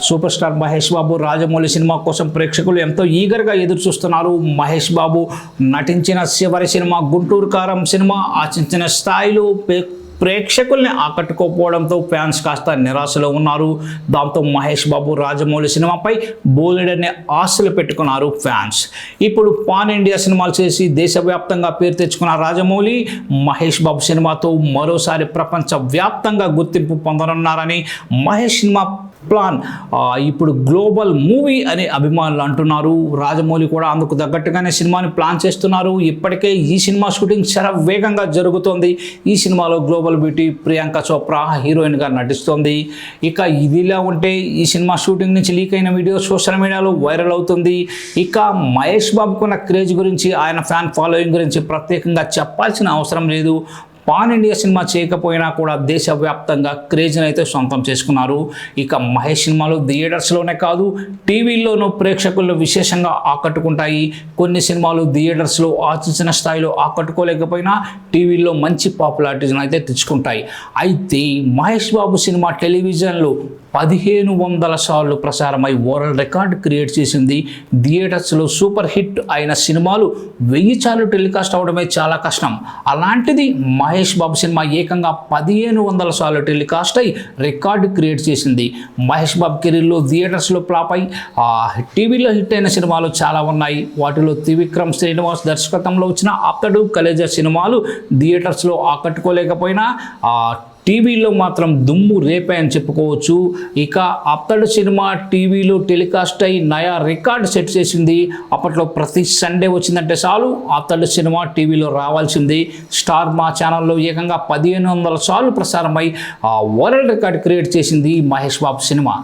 Super star Mahesh Babu Rajamouli cinema కోసం ప్రేక్షకులు ఎంతో ఈగర్గా ఎదురు చూస్తున్నారు మహేష్ బాబు నటించిన చివరి సినిమా గుంటూరు కారం సినిమా ఆశించిన స్థాయిలో ప్రే- ప్రేక్షకుల్ని ఆకట్టుకోకపోవడంతో ఫ్యాన్స్ కాస్త నిరాశలో ఉన్నారు. దాంతో మహేష్ బాబు రాజమౌళి సినిమాపై బోలెడనే ఆశలు పెట్టుకున్నారు ఫ్యాన్స్. ఇప్పుడు పాన్ ఇండియా సినిమాలు చేసి దేశవ్యాప్తంగా పేరు తెచ్చుకున్న రాజమౌళి మహేష్ బాబు సినిమాతో మరోసారి ప్రపంచ వ్యాప్తంగా గుర్తింపు పొందనున్నారని మహేష్ సినిమా ప్లాన్. ఇప్పుడు గ్లోబల్ మూవీ అని అభిమానులు అంటున్నారు. రాజమౌళి కూడా అందుకు తగ్గట్టుగానే సినిమాని ప్లాన్ చేస్తున్నారు. ఇప్పటికే ఈ సినిమా షూటింగ్ చాలా వేగంగా జరుగుతోంది. ఈ సినిమాలో గ్లోబల్ బ్యూటీ ప్రియాంక చోప్రా హీరోయిన్గా నటిస్తోంది. ఇక ఇదిలా ఉంటే ఈ సినిమా షూటింగ్ నుంచి లీక్ అయిన వీడియో సోషల్ మీడియాలో వైరల్ అవుతుంది. ఇక మహేష్ బాబుకున్న క్రేజ్ గురించి ఆయన ఫ్యాన్ ఫాలోయింగ్ గురించి ప్రత్యేకంగా చెప్పాల్సిన అవసరం లేదు. పాన్ ఇండియా సినిమా చేయకపోయినా కూడా దేశవ్యాప్తంగా క్రేజ్ని అయితే సొంతం చేసుకున్నారు. ఇక మహేష్ సినిమాలు థియేటర్స్లోనే కాదు టీవీల్లోనూ ప్రేక్షకులను విశేషంగా ఆకట్టుకుంటాయి. కొన్ని సినిమాలు థియేటర్స్లో ఆశించిన స్థాయిలో ఆకట్టుకోలేకపోయినా టీవీల్లో మంచి పాపులారిటీని అయితే తెచ్చుకుంటాయి. అయితే మహేష్ బాబు సినిమా టెలివిజన్లు పదిహేను వందల సార్లు ప్రసారమై వరల్డ్ రికార్డ్ క్రియేట్ చేసింది. థియేటర్స్లో సూపర్ హిట్ అయిన సినిమాలు వెయ్యి సార్లు టెలికాస్ట్ అవడమే చాలా కష్టం. అలాంటిది మహేష్ బాబు సినిమా ఏకంగా పదిహేను వందల సార్లు టెలికాస్ట్ అయి రికార్డు క్రియేట్ చేసింది. మహేష్ బాబు కెరీర్లో థియేటర్స్లో ఫ్లాప్ అయి టీవీలో హిట్ అయిన సినిమాలు చాలా ఉన్నాయి. వాటిలో త్రివిక్రమ్ శ్రీనివాస్ దర్శకత్వంలో వచ్చిన అతడు కలేజా సినిమాలు థియేటర్స్లో ఆకట్టుకోలేకపోయినా టీవీలో మాత్రం దుమ్ము రేపే అని చెప్పుకోవచ్చు. ఇక అత్తడు సినిమా టీవీలో టెలికాస్ట్ అయి నయా రికార్డ్ సెట్ చేసింది. అప్పట్లో ప్రతి సండే వచ్చిందంటే చాలు అత్తడు సినిమా టీవీలో రావాల్సింది. స్టార్ మా ఛానల్లో ఏకంగా పదిహేను వందల సార్లు ప్రసారమై ఆ వరల్డ్ రికార్డ్ క్రియేట్ చేసింది మహేష్ బాబు సినిమా.